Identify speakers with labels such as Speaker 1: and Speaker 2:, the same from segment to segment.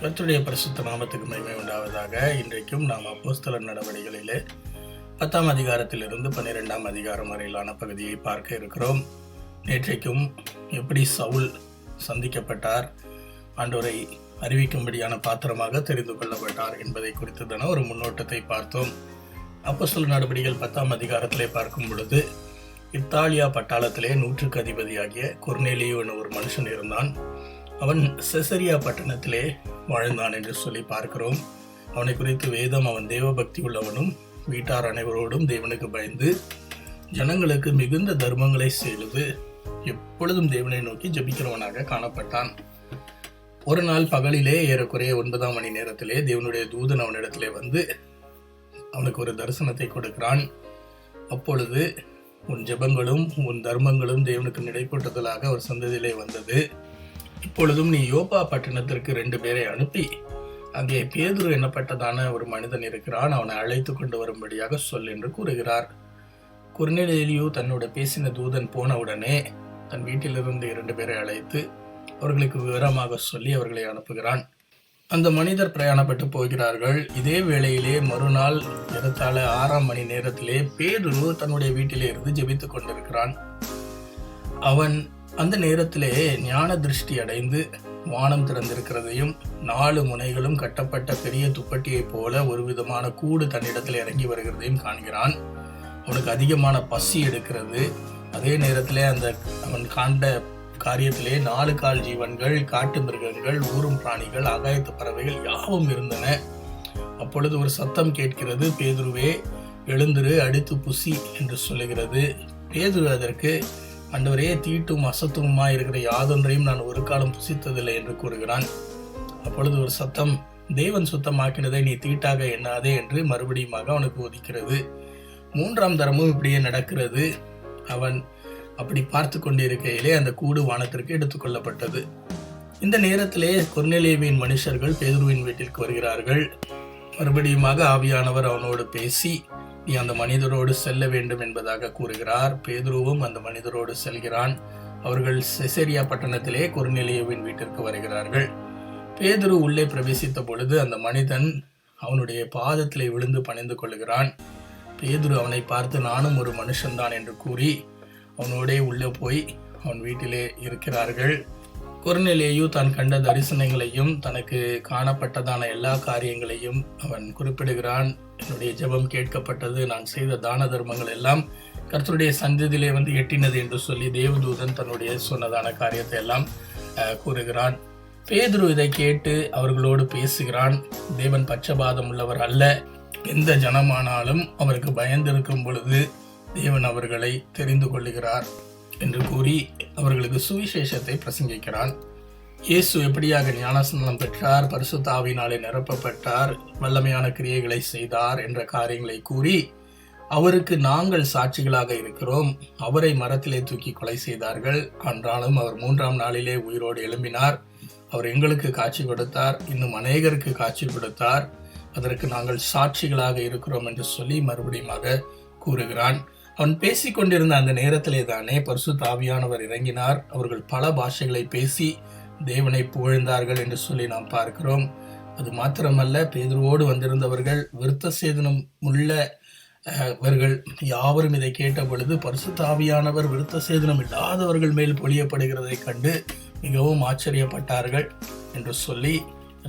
Speaker 1: கர்த்தருடைய பரிசுத்த நாமத்துக்கு மகிமை உண்டாவதாக. இன்றைக்கும் நாம் அப்போஸ்தல நடவடிக்கைகளிலே பத்தாம் அதிகாரத்திலிருந்து பன்னிரெண்டாம் அதிகாரம் வரையிலான பகுதியை பார்க்க இருக்கிறோம். நேற்றைக்கும் எப்படி சவுல் சந்திக்கப்பட்டார் ஆண்டோரை அறிவிக்கும்படியான பாத்திரமாக தெரிந்து கொள்ளப்பட்டார் என்பதை குறித்ததான ஒரு முன்னோட்டத்தை பார்த்தோம். அப்போஸ்தலர் நடவடிக்கைகள் பத்தாம் அதிகாரத்திலே பார்க்கும் பொழுது இத்தாலியா பட்டாளத்திலே நூற்றுக்கு அதிபதியாகிய குர்நேலியோ என்ற ஒரு மனுஷன் இருந்தான். அவன் செசரியா பட்டணத்திலே வாழ்ந்தான் என்று சொல்லி பார்க்கிறோம். அவனை குறித்து வேதம் அவன் தேவபக்தி உள்ளவனும் வீட்டார் அனைவரோடும் தேவனுக்கு பயந்து ஜனங்களுக்கு மிகுந்த தர்மங்களை செய்து எப்பொழுதும் தேவனை நோக்கி ஜெபிக்கிறவனாக காணப்பட்டான். ஒரு நாள் பகலிலே ஏறக்குறைய ஒன்பதாம் மணி நேரத்திலே தேவனுடைய தூதன் அவனிடத்திலே வந்து அவனுக்கு ஒரு தரிசனத்தை கொடுக்கிறான். அப்பொழுது உன் ஜெபங்களும் உன் தர்மங்களும் தேவனுக்கு நிலைப்பட்டதலாக ஒரு சந்ததியிலே வந்தது. இப்பொழுதும் நீ யோபா பட்டணத்திற்கு ரெண்டு பேரை அனுப்பி அங்கே பேதுரு எண்ணப்பட்டதான ஒரு மனிதன் இருக்கிறான் அவனை அழைத்து கொண்டு வரும்படியாக சொல் என்று கூறுகிறார். குர்நெலியு தன்னோட பேசின தூதன் போனவுடனே தன் வீட்டிலிருந்து இரண்டு பேரை அழைத்து அவர்களுக்கு விவரமாக சொல்லி அவர்களை அனுப்புகிறான். அந்த மனிதர் பிரயாணப்பட்டு போகிறார்கள். இதே வேளையிலே மறுநாள் ஏறத்தாழ ஆறாம் மணி நேரத்திலே பேதுரு தன்னுடைய வீட்டிலே இருந்து ஜெபித்துக் கொண்டிருக்கிறான். அவன் அந்த நேரத்திலே ஞான திருஷ்டி அடைந்து வானம் திறந்திருக்கிறதையும் நாலு முனைகளும் கட்டப்பட்ட பெரிய துப்பட்டியைப் போல ஒரு விதமான கூடு தன்னிடத்தில் இறங்கி வருகிறதையும் காண்கிறான். அவனுக்கு அதிகமான பசி எடுக்கிறது. அதே நேரத்தில் அந்த அவன் காண்ட காரியத்திலே நாலு கால் ஜீவன்கள் காட்டு மிருகங்கள் ஊரும் பிராணிகள் ஆகாயத்து பறவைகள் யாவும் இருந்தன. அப்பொழுது ஒரு சத்தம் கேட்கிறது பேதுருவே எழுந்துரு அடித்து புசி என்று சொல்லுகிறது. பேதுரு அதற்கு அண்டவரே தீட்டும் அசத்துவமா இருக்கிற யாதொன்றையும் நான் ஒரு காலம் புசித்ததில்லை என்று கூறுகிறான். அப்பொழுது ஒரு சத்தம் தேவன் சுத்தமாக்கினதை நீ தீட்டாக எண்ணாதே என்று மறுபடியுமாக அவனுக்கு ஒதுக்கிறது மூன்றாம் தரமும் இப்படியே நடக்கிறது. அவன் அப்படி பார்த்து கொண்டிருக்கையிலே அந்த கூடு வானத்திற்கு எடுத்துக்கொள்ளப்பட்டது இந்த நேரத்திலே கொர்நெலேவியின் மனுஷர்கள் பேதுருவின் வீட்டிற்கு வருகிறார்கள். மறுபடியுமாக ஆவியானவர் அவனோடு பேசி நீ அந்த மனிதரோடு செல்ல வேண்டும் என்பதாக கூறுகிறார். பேதுருவும் அந்த மனிதரோடு செல்கிறான். அவர்கள் செசரியா பட்டணத்திலே குறுநிலையுவின் வீட்டிற்கு வருகிறார்கள். பேதுரு உள்ளே பிரவேசித்த பொழுது அந்த மனிதன் அவனுடைய பாதத்திலே விழுந்து பணிந்து கொள்கிறான் பேதுரு அவனை பார்த்து நானும் ஒரு மனுஷன்தான் என்று கூறி அவனோடே உள்ளே போய் அவன் வீட்டிலே இருக்கிறார்கள். குறுநிலையு தான் கண்ட தரிசனங்களையும் தனக்கு காணப்பட்டதான எல்லா காரியங்களையும் அவன் குறிப்பிடுகிறான். என்னுடைய ஜெபம் கேட்கப்பட்டது. நான் செய்த தான தர்மங்கள் எல்லாம் கர்த்தருடைய சந்ததியிலே வந்து எட்டினது என்று சொல்லி தேவதூதன் தன்னுடைய சொன்னதான காரியத்தை எல்லாம் கூறுகிறான். பேதுரு இதை கேட்டு அவர்களோடு பேசுகிறான். தேவன் பட்சபாதம் உள்ளவர் அல்ல. எந்த ஜனமானாலும் அவருக்கு பயந்திருக்கும் பொழுது தேவன் அவர்களை தெரிந்து கொள்ளுகிறார் என்று கூறி அவர்களுக்கு சுவிசேஷத்தை பிரசங்கிக்கிறான். இயேசு எப்படியாக ஞானஸ்நானம் பெற்றார்? பரிசுத்த நிரப்பப்பட்டார். வல்லமையான கிரியைகளை செய்தார் என்ற காரியங்களை கூறி அவருக்கு நாங்கள் சாட்சிகளாக இருக்கிறோம். அவரை மரத்திலே தூக்கி கொலை செய்தார்கள். அன்றாலும் அவர் மூன்றாம் நாளிலே உயிரோடு எழும்பினார். அவர் எங்களுக்கு காட்சி கொடுத்தார். இன்னும் அநேகருக்கு காட்சி கொடுத்தார். அதற்கு நாங்கள் சாட்சிகளாக இருக்கிறோம் என்று சொல்லி மறுபடியுமாக கூறுகிறான் அவன் பேசிக் கொண்டிருந்த அந்த நேரத்திலே தானே பரிசு தாவியானவர் இறங்கினார். அவர்கள் பல பாஷைகளை பேசி தேவனை புகழ்ந்தார்கள் என்று சொல்லி நாம் பார்க்கிறோம். அது மாத்திரமல்ல பேதுருவோடு வந்திருந்தவர்கள் விருத்த சேதனம் உள்ள அவர்கள் யாவரும் இதை கேட்ட பொழுது பரிசுத்தாவியானவர் விருத்த சேதனம் இல்லாதவர்கள் மேல் பொழியப்படுகிறதை கண்டு மிகவும் ஆச்சரியப்பட்டார்கள் என்று சொல்லி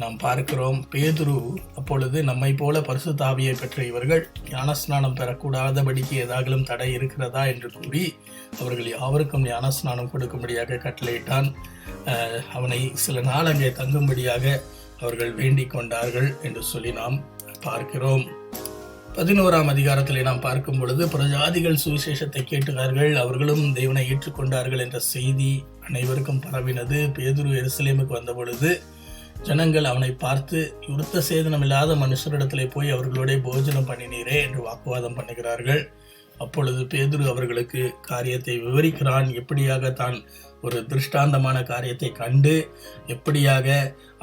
Speaker 1: நாம் பார்க்கிறோம். பேதுரு அப்பொழுது நம்மை போல பரிசுத்தாவியை பெற்ற இவர்கள் ஞானஸ்நானம் பெறக்கூடாதபடிக்கு ஏதாகிலும் தடை இருக்கிறதா என்று கூறி அவர்கள் யாவருக்கும் ஞானஸ்நானம் கொடுக்கும்படியாக கட்டளையிட்டான். அவனை சில நாள் அங்கே தங்கும்படியாக அவர்கள் வேண்டிக் கொண்டார்கள் என்று சொல்லி நாம் பார்க்கிறோம். பதினோராம் அதிகாரத்திலே நாம் பார்க்கும் பொழுது பிரஜாதிகள் சுவிசேஷத்தை கேட்டுகிறார்கள் அவர்களும் தேவனை ஏற்றுக்கொண்டார்கள் என்ற செய்தி அனைவருக்கும் பரவினது. பேதுரு எருசலேமுக்கு வந்த பொழுது ஜனங்கள் அவனை பார்த்து விருத்த சேதனம் இல்லாத மனுஷரிடத்திலே போய் அவர்களோட போஜனம் பண்ணினீரே என்று வாக்குவாதம் பண்ணுகிறார்கள். அப்பொழுது பேதுரு அவர்களுக்கு காரியத்தை விவரிக்கிறான். எப்படியாக தான் ஒரு திருஷ்டாந்தமான காரியத்தை கண்டு எப்படியாக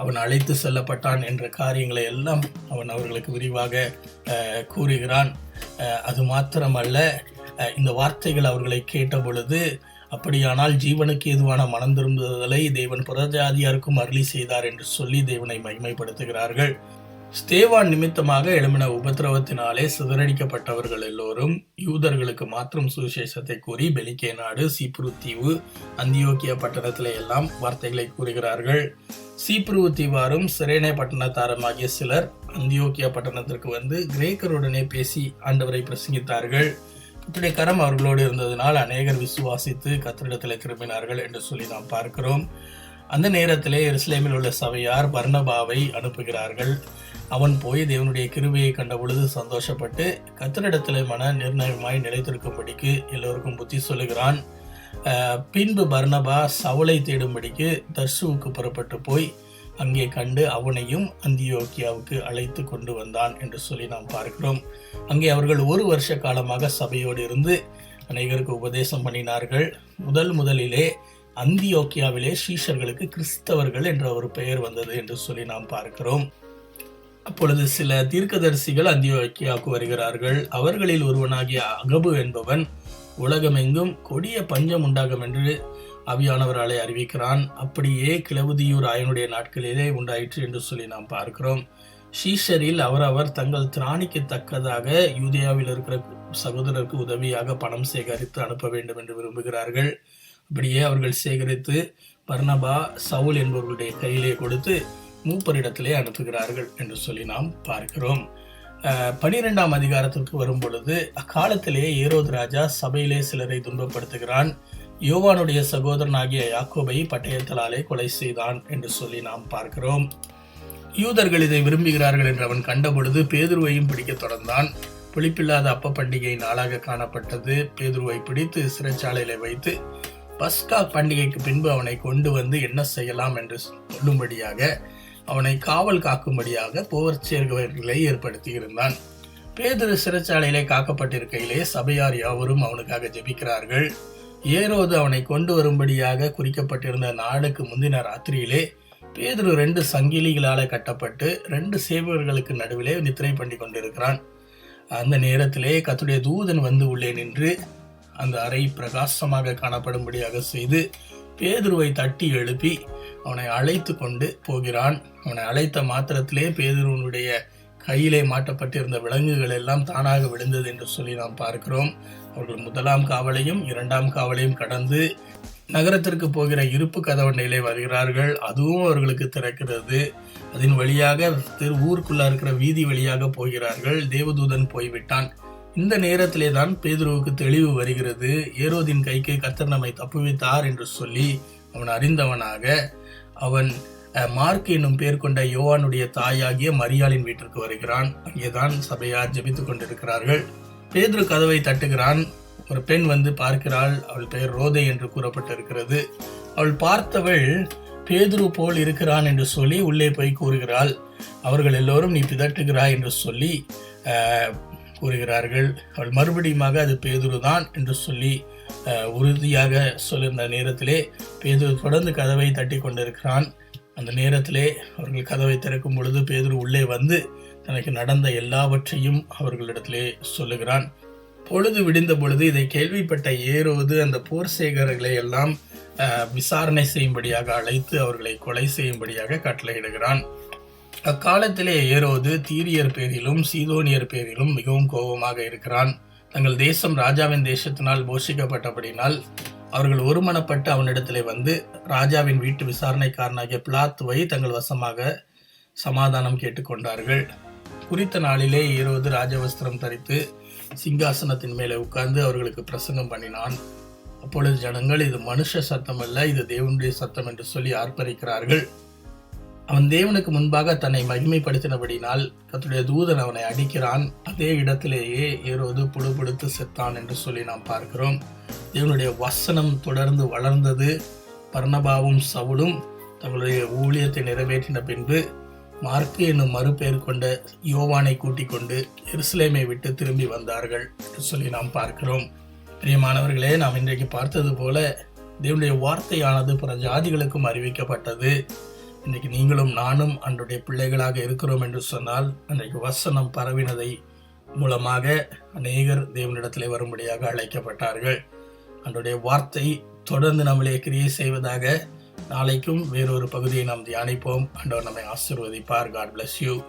Speaker 1: அவன் அழைத்து செல்லப்பட்டான் என்ற காரியங்களை எல்லாம் அவன் அவர்களுக்கு விரிவாக கூறுகிறான். அது மாத்திரமல்ல இந்த வார்த்தைகள் அவர்களை கேட்ட பொழுது அப்படியானால் ஜீவனுக்கு ஏதுவான மனம் திரும்புதலை தேவன் புறஜாதியாருக்கும் அருளி செய்தார் என்று சொல்லி தேவனை மகிமைப்படுத்துகிறார்கள். ஸ்தேவான் நிமித்தமாக எழுமின உபத்திரவத்தினாலே சிதறடிக்கப்பட்டவர்கள் எல்லோரும் யூதர்களுக்கு மாத்திரம் சுவிசேஷத்தை கூறி பெலிக்கே நாடு சீப்ரு தீவு அந்தியோக்கிய பட்டணத்திலே எல்லாம் வார்த்தைகளை கூறுகிறார்கள். சீப்ரு தீவாரும் சிரேனே பட்டணத்தாரமாகிய சிலர் அந்தியோக்கிய பட்டணத்திற்கு வந்து கிரேக்கருடனே பேசி ஆண்டவரை பிரசங்கித்தார்கள். கத்துடைய கரம் அவர்களோடு இருந்ததினால் அநேகர் விசுவாசித்து கத்திரிடத்தில் திரும்பினார்கள் என்று சொல்லி நாம் பார்க்கிறோம். அந்த நேரத்திலே எருசலேமில் உள்ள சபையார் பர்ணபாவை அனுப்புகிறார்கள். அவன் போய் தேவனுடைய கிருபையை கண்ட பொழுது சந்தோஷப்பட்டு கத்தரிடத்தில் மன நிர்ணயமாய் நிலைத்திருக்கும்படிக்கு எல்லோருக்கும் புத்தி சொல்லுகிறான். பின்பு பர்ணபா சவுளை தேடும்படிக்கு தர்சுவுக்கு புறப்பட்டு போய் அங்கே கண்டு அவனையும் அந்தியோக்கியாவுக்கு அழைத்து கொண்டு வந்தான் என்று சொல்லி நாம் பார்க்கிறோம். அங்கே அவர்கள் ஒரு வருஷ காலமாக சபையோடு இருந்து அநேகருக்கு உபதேசம் பண்ணினார்கள். முதல் முதலிலே அந்தியோக்கியாவிலே சீஷர்களுக்கு கிறிஸ்தவர்கள் என்ற ஒரு பெயர் வந்தது என்று சொல்லி நாம் பார்க்கிறோம். அப்பொழுது சில தீர்க்கதரிசிகள் அந்தியோக்கியாவுக்கு வருகிறார்கள். அவர்களில் ஒருவனாகிய அகபு என்பவன் உலகமெங்கும் கொடிய பஞ்சம் உண்டாகும் என்று அவியானவராலே அறிவிக்கிறான். அப்படியே கிளவுதியூர் ஆயனுடைய நாட்களிலே உண்டாயிற்று என்று சொல்லி நாம் பார்க்கிறோம். ஷீஷரில் அவரவர் தங்கள் திராணிக்கு தக்கதாக யூதியாவில் இருக்கிற சகோதரருக்கு உதவியாக பணம் சேகரித்து அனுப்ப வேண்டும் என்று விரும்புகிறார்கள். அப்படியே அவர்கள் சேகரித்து பர்ணபா சவுல் என்பவர்களுடைய கையிலே கொடுத்து மூப்பரிடத்திலே அனுப்புகிறார்கள் என்று சொல்லி நாம் பார்க்கிறோம். பனிரெண்டாம் அதிகாரத்திற்கு வரும் பொழுது அக்காலத்திலே ஏரோது ராஜா சபையிலே சிலரை துன்பப்படுத்துகிறான். யோவானுடைய சகோதரனாகிய யாக்கோபை பட்டயத்தலாலே கொலை செய்தான் என்று சொல்லி நாம் பார்க்கிறோம். யூதர்கள் இதை விரும்புகிறார்கள் என்று அவன் கண்டபொழுது பேதுருவையும் பிடிக்கத் தொடர்ந்தான். புளிப்பில்லாத அப்ப பண்டிகை நாளாக காணப்பட்டது. பேதுருவை பிடித்து சிறைச்சாலையில வைத்து பஸ்கா பண்டிகைக்கு பின்பு அவனை கொண்டு வந்து என்ன செய்யலாம் என்று சொல்லும்படியாக அவனை காவல் காக்கும்படியாக போர்ச்சேர்களை ஏற்படுத்தி இருந்தான் பேதுரு சிறைச்சாலையிலே காக்கப்பட்டிருக்கையிலே சபையார் யாவரும் அவனுக்காக ஜெபிக்கிறார்கள். ஏரோது அவனை கொண்டு வரும்படியாக குறிக்கப்பட்டிருந்த நாளுக்கு முந்தின ராத்திரியிலே பேதுரு ரெண்டு சங்கிலிகளால கட்டப்பட்டு ரெண்டு சேவகர்களுக்கு நடுவிலே நித்திரை பண்ணி கொண்டிருக்கிறான் அந்த நேரத்திலே கத்துடைய தூதன் வந்து உள்ளே நின்று அந்த அறை பிரகாசமாக காணப்படும்படியாக செய்து பேதுருவை தட்டி எழுப்பி அவனை அழைத்து கொண்டு போகிறான். அவனை அழைத்த மாத்திரத்திலே பேதுருவனுடைய கையிலே மாட்டப்பட்டிருந்த விலங்குகள் எல்லாம் தானாக விழுந்தது என்று சொல்லி நாம் பார்க்கிறோம். அவர்கள் முதலாம் காவலையும் இரண்டாம் காவலையும் கடந்து நகரத்திற்கு போகிற இருப்பு கதவண்டையிலே வருகிறார்கள். அதுவும் அவர்களுக்கு திறக்கிறது. அதன் வழியாக தெரு ஊருக்குள்ளே இருக்கிற வீதி வழியாக போகிறார்கள். தேவதூதன் போய்விட்டான். இந்த நேரத்திலே தான் பேதுருவுக்கு தெளிவு வருகிறது. ஏரோதின் கைக்கு கத்தர் நம்மை தப்புவித்தார் என்று சொல்லி அவன் அறிந்தவனாக அவன் மார்க் என்னும் பேர் கொண்ட யோவானுடைய தாயாகிய மரியாளின் வீட்டிற்கு வருகிறான். அங்கேதான் சபையார் ஜெபித்துக் கொண்டிருக்கிறார்கள். பேதுரு கதவை தட்டுகிறான். ஒரு பெண் வந்து பார்க்கிறாள். அவள் பெயர் ரோதை என்று கூறப்பட்டிருக்கிறது. அவள் பார்த்தவள் பேதுரு போல் இருக்கிறான் என்று சொல்லி உள்ளே போய் கூறுகிறாள். அவர்கள் எல்லோரும் நீ பிதட்டுகிறாய் என்று சொல்லி கூறுகிறார்கள். அவள் மறுபடியுமாக அது பேதுரு தான் என்று சொல்லி உறுதியாக சொல்லியிருந்த நேரத்திலே பேதுரு தொடர்ந்து கதவை தட்டி கொண்டிருக்கிறான். அந்த நேரத்திலே அவர்கள் கதவை திறக்கும் பொழுது பேதுரு உள்ளே வந்து தனக்கு நடந்த எல்லாவற்றையும் அவர்களிடத்திலே சொல்லுகிறான். பொழுது விடிந்த பொழுது இதை கேள்விப்பட்ட ஏரோது அந்த போர் சேகர்களை எல்லாம் விசாரணை செய்யும்படியாக அழைத்து அவர்களை கொலை செய்யும்படியாக கட்டளையிடுகிறான். அக்காலத்திலே ஏரோது தீரியர் பேரிலும் சீதோனியர் பேரிலும் மிகவும் கோபமாக இருக்கிறான். தங்கள் தேசம் ராஜாவின் தேசத்தினால் போஷிக்கப்பட்டபடினால் அவர்கள் ஒருமனப்பட்டு அவனிடத்திலே வந்து ராஜாவின் வீட்டு விசாரணைக்காரனாகிய பிளாத்துவை தங்கள் வசமாக சமாதானம் கேட்டுக்கொண்டார்கள் குறித்த நாளிலே ஏரோது ராஜவஸ்திரம் தரித்து சிங்காசனத்தின் மேலே உட்கார்ந்து அவர்களுக்கு பிரசங்கம் பண்ணினான். அப்பொழுது ஜனங்கள் இது மனுஷ சத்தம் அல்ல இது தேவனுடைய சத்தம் என்று சொல்லி ஆர்ப்பரிக்கிறார்கள். அவன் தேவனுக்கு முன்பாக தன்னை மகிமைப்படுத்தினபடினால் தன்னுடைய தூதன் அவனை அடிக்கிறான். அதே இடத்திலேயே ஏரோது புழுபுடுத்து செத்தான் என்று சொல்லி நாம் பார்க்கிறோம். தேவனுடைய வசனம் தொடர்ந்து வளர்ந்தது. பர்ணபாவும் சவுலும் தங்களுடைய ஊழியத்தை நிறைவேற்றின பின்பு மார்க்கு என்னும் மறுபெயர் கொண்ட யோவானை கூட்டிக் கொண்டு எருசலேமை விட்டு திரும்பி வந்தார்கள் என்று சொல்லி நாம் பார்க்கிறோம். பிரியமானவர்களே நாம் இன்றைக்கு பார்த்தது போல தேவனுடைய வார்த்தையானது பிற ஜாதிகளுக்கும் அறிவிக்கப்பட்டது. இன்றைக்கு நீங்களும் நானும் அன்றைய பிள்ளைகளாக இருக்கிறோம் என்று சொன்னால் அன்றைக்கு வசனம் பரவினதை மூலமாக அநேகர் தேவனிடத்திலே வரும்படியாக அழைக்கப்பட்டார்கள். அன்றைய வார்த்தை தொடர்ந்து நம்மளே கிரியை செய்வதாக நாளைக்கும் வேறொரு பகுதியை நாம் தியானிப்போம். ஆண்டவர் நம்மை ஆசிர்வதிப்பார். God bless you